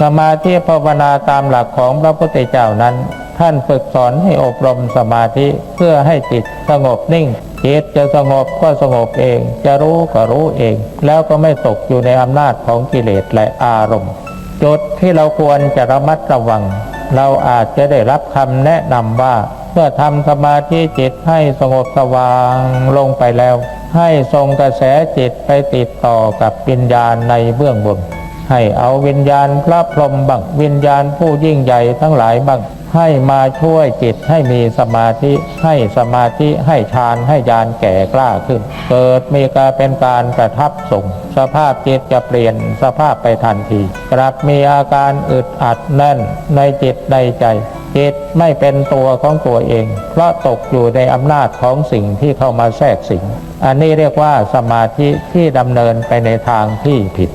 สมาธิภาวนาตามหลักของพระพุทธเจ้านั้น ท่านฝึกสอนให้อบรมสมาธิเพื่อให้จิตสงบนิ่งจิตจะสงบก็สงบเอง จะรู้ก็รู้เอง แล้วก็ไม่ตกอยู่ในอำนาจของกิเลสและอารมณ์ จุดที่เราควรจะระมัดระวัง เราอาจจะได้รับคำแนะนำว่า เมื่อทำสมาธิจิตให้สงบสว่างลงไปแล้ว ให้ทรงกระแสจิตไปติดต่อกับวิญญาณในเบื้องบน ให้เอาวิญญาณพระพรหมบังวิญญาณผู้ยิ่งใหญ่ทั้งหลายบังให้มาช่วยจิตให้มีสมาธิให้สมาธิให้ฌานให้ญาณแก่กล้าขึ้น เกิดมีการเป็นการประทับส่งสภาพจิตจะเปลี่ยนสภาพไปทันทีกลับมีอาการอึดอัดแน่นในจิตในใจ จิตไม่เป็นตัวของตัวเอง เพราะตกอยู่ในอำนาจของสิ่งที่เข้ามาแทรกสิงอันนี้เรียกว่าสมาธิที่ดำเนินไปในทางที่ผิด